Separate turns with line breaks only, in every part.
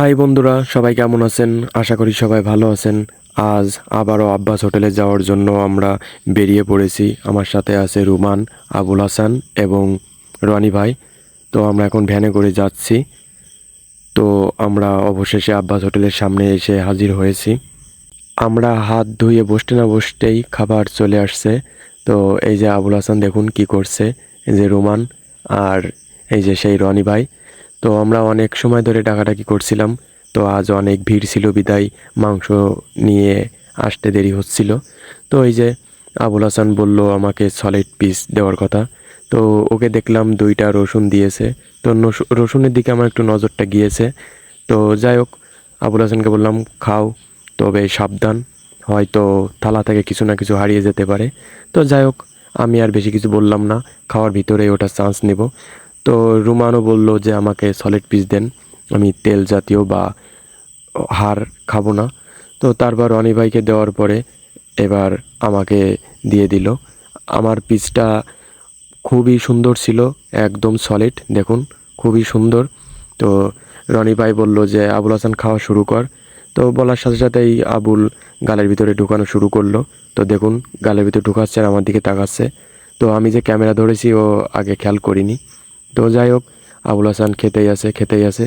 High বন্ধুরা, সবাই কেমন আছেন? আশা করি সবাই ভালো আছেন। আজ আবারও আব্বাস হোটেলে যাওয়ার জন্য আমরা বেরিয়ে পড়েছি। আমার সাথে আছে রুমান, আবুল হাসান এবং রনি ভাই। তো আমরা এখন ভ্যানে করে যাচ্ছি। তো আমরা অবশেষে আব্বাস হোটেলের সামনে এসে হাজির হয়েছি। আমরা হাত ধুয়ে বসতে না বসতেই খাবার চলে আসছে। তো এই যে আবুল হাসান দেখুন কি করছে, এই যে রুমান আর এই যে সেই রনি ভাই। তো আমরা অনেক সময় ধরে ডাকাডাকি করছিলাম, তো আজ অনেক ভিড় ছিল বিদায়, মাংস নিয়ে আসতে দেরি হচ্ছিল। তো এই যে আবুল হাসান বলল আমাকে সলিড পিস দেওয়ার কথা, তো ওকে দেখলাম দুইটা রসুন দিয়েছে। তো রসুনের দিকে আমার একটু নজরটা গিয়েছে। তো যাই হোক, আবুল হাসানকে বললাম, খাও, তবে সাবধান, হয়তো থালা থেকে কিছু না কিছু হারিয়ে যেতে পারে। তো যাই হোক, আমি আর বেশি কিছু বললাম না, খাওয়ার ভিতরে ওটা চান্স নেব। তো রুমানও বলল যে আমাকে সলিড পিস দেন, আমি তেল জাতীয় বা হাড় খাব না। তো তারপর রনি ভাইকে দেওয়ার পরে এবার আমাকে দিয়ে দিল। আমার পিসটা খুবই সুন্দর ছিল, একদম সলিড দেখুন, খুবই সুন্দর। তো রনি ভাই বলল যে, আবুল হাসান, খাওয়া শুরু কর। তো বলার সাথে সাথেই আবুল গালের ভিতরে ঢুকানো শুরু করল। তো দেখুন, গালের ভিতরে ঢুকাচ্ছে আর আমার দিকে তাকাচ্ছে। তো আমি যে ক্যামেরা ধরেছি, ও আগে খেয়াল করিনি। তো যাই হোক, আবুল হাসান খেতেই আছে খেতেই আছে।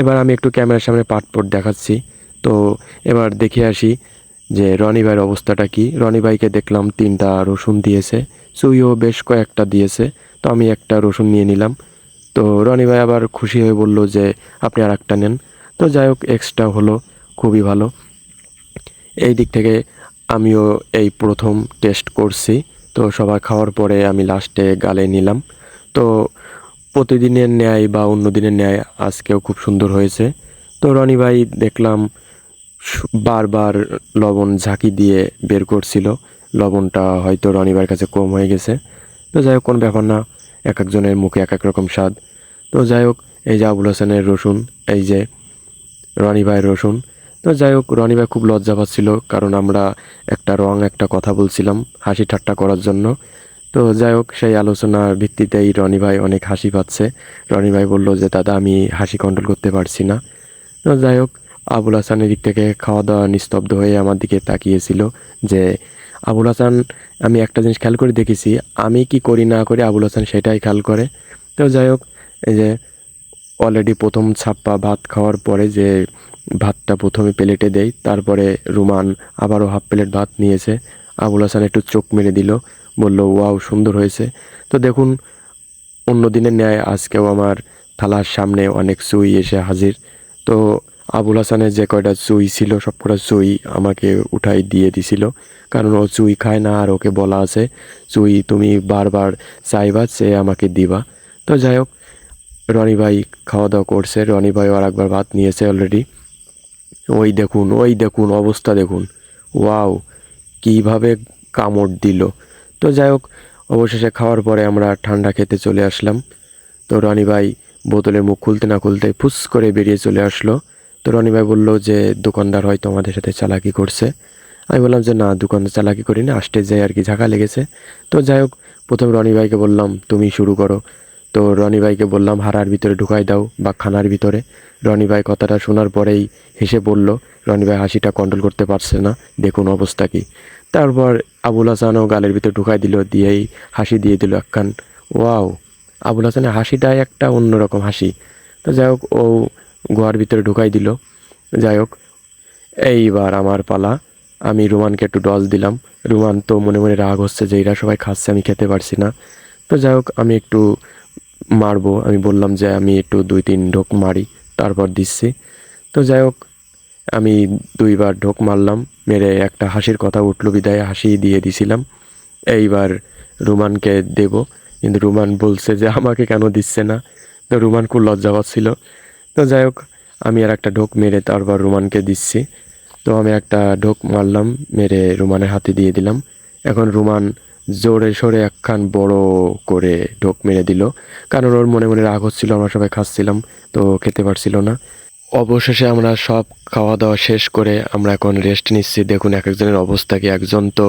এবার আমি একটু ক্যামেরার সামনে পাটপট দেখাচ্ছি। তো এবার দেখে আসি যে রনি ভাইয়ের অবস্থাটা কি। রনি ভাইকে দেখলাম তিনটা রসুন দিয়েছে সুইও বেশ কয়েকটা দিয়েছে। তো আমি একটা রসুন নিয়ে নিলাম। তো রনি ভাই আবার খুশি হয়ে বলল যে, আপনি আর একটা নেন। তো যাই হোক এক্সট্রা হলো, খুবই ভালো। এই দিক থেকে আমিও এই প্রথম টেস্ট করছি। তো সবার খাওয়ার পরে আমি লাস্টে গালে নিলাম। তো প্রতিদিনের ন্যায় বা অন্য দিনের ন্যায় আজকেও খুব সুন্দর হয়েছে। তো রনি ভাই দেখলাম বারবার লবণ ঝাঁকি দিয়ে বের করছিল। লবণটা হয়তো রনি ভাইয়ের কাছে কম হয়ে গেছে। তো যাই হোক, কোনো ব্যাপার না, এক একজনের মুখে এক এক রকম স্বাদ। তো যাই হোক, এই যে আবুল হাসানের রসুন, এই যে রনি ভাইয়ের রসুন। তো যাই হোক, রনি ভাই খুব লজ্জা পাচ্ছিল কারণ আমরা একটা রং, একটা কথা বলছিলাম হাসি ঠাট্টা করার জন্য। তো যাই হোক, সেই আলোচনার ভিত্তিতেই রনি ভাই অনেক হাসি পাচ্ছে। রনি ভাই বলল যে, দাদা, আমি হাসি কন্ট্রোল করতে পারছি না। তো যাই হোক, আবুল হাসানের দিক থেকে খাওয়া দাওয়া নিস্তব্ধ হয়ে আমার দিকে তাকিয়েছিল যে, আবুল হাসান, আমি একটা জিনিস খেয়াল করে দেখেছি। আমি কি করি না করি আবুল হাসান সেটাই খেয়াল করে। তো যাই হোক, এই যে অলরেডি প্রথম ছাপ্পা ভাত খাওয়ার পরে যে ভাতটা প্রথমে প্লেটে দেই, তারপরে রুমান আবারও হাফ প্লেট ভাত নিয়েছে। আবুল হাসান একটু চোখ মেরে দিল। বলল, ওয়াও, সুন্দর হয়েছে। তো দেখুন, অন্য দিনের ন্যায় আজকেও আমার থালার সামনে অনেক চুই এসে হাজির। তো আবুল হাসানের যে কয়টা চুই ছিল, সব কটা চুই আমাকে উঠাই দিয়ে দিছিল। কারণ ও চুই খায় না, আর ওকে বলা আছে চুই তুমি বারবার চাইবা, সে আমাকে দিবা। তো যাই হোক, রনি ভাই খাওয়া দাওয়া করছে। রনি ভাই আর একবার ভাত নিয়েছে অলরেডি ওই দেখুন ওই দেখুন, অবস্থা দেখুন। ওয়াও, কীভাবে কামড় দিল। তো যাই হোক, অবশেষে খাওয়ার পরে আমরা ঠান্ডা খেতে চলে আসলাম। তো রনি ভাই বোতলের মুখ খুলতে না খুলতে ফুস করে বেরিয়ে চলে আসলো। তো রনি ভাই বলল যে, দোকানদার হয়তো আমাদের সাথে চালাকি করছে। আমি বললাম যে, না, দোকানদার চালাকি করিনি, আসতে যাই আর কি ঝাঁকা লেগেছে। তো যাই হোক, প্রথম রনি ভাইকে বললাম, তুমি শুরু করো। তো রনি ভাইকে বললাম, হারার ভিতরে ঢুকাই দাও বা খানার ভিতরে। রনি ভাই কথাটা শোনার পরেই হেসে বলল, রনি ভাই হাসিটা কন্ট্রোল করতে পারছে না, দেখুন অবস্থা কি। তারপর আবুল হাসানও গালের ভিতরে ঢুকাই দিল, দিয়েই হাসি দিয়ে দিল একখান। ওয়াও, আবুল হাসানের হাসিটাই একটা অন্যরকম হাসি। তো যাই হোক, ও গুহার ভিতরে ঢুকাই দিল। যাই হোক, এইবার আমার পালা। আমি রুমানকে একটু ডস দিলাম। রুমান তো মনে মনে রাগ হচ্ছে যে এরা সবাই খাচ্ছে, আমি খেতে পারছি না। তো যাই হোক, আমি একটু মারবো। আমি বললাম যে আমি একটু দুই তিন ঢোক মারি, তারপর দিচ্ছি। তো যাই হোক আমি দুইবার ঢোক মারলাম, মেরে একটা হাসির কথা উঠল, বিদায় হাসি দিয়ে দিছিলাম। এইবার রুমানকে দেব, কিন্তু রুমান বলছে যে আমাকে কেন দিচ্ছে না। তো রুমান খুব লজ্জা পাচ্ছিল। তো যাই হোক, আমি আর একটা ঢোক মেরে তারপর রুমানকে দিচ্ছি। তো আমি একটা ঢোক মারলাম, মেরে রুমানের হাতে দিয়ে দিলাম। এখন রুমান জোরে সোরে একখান বড় করে ঢোক মেরে দিল। কারণ ওর মনে মনে রাগ হচ্ছিল, আমরা সবাই খাচ্ছিলাম, তো খেতে পারছিল না। অবশেষে আমরা সব খাওয়া দাওয়া শেষ করে আমরা এখন রেস্ট নিচ্ছি। দেখুন এক একজনের অবস্থা কি, একজন তো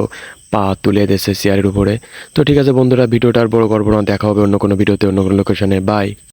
পা তুলে দিয়েছে চেয়ারের উপরে। তো ঠিক আছে বন্ধুরা, ভিডিওটার বড় করব না দেখা হবে অন্য কোনো ভিডিওতে, অন্য কোনো লোকেশনে বাই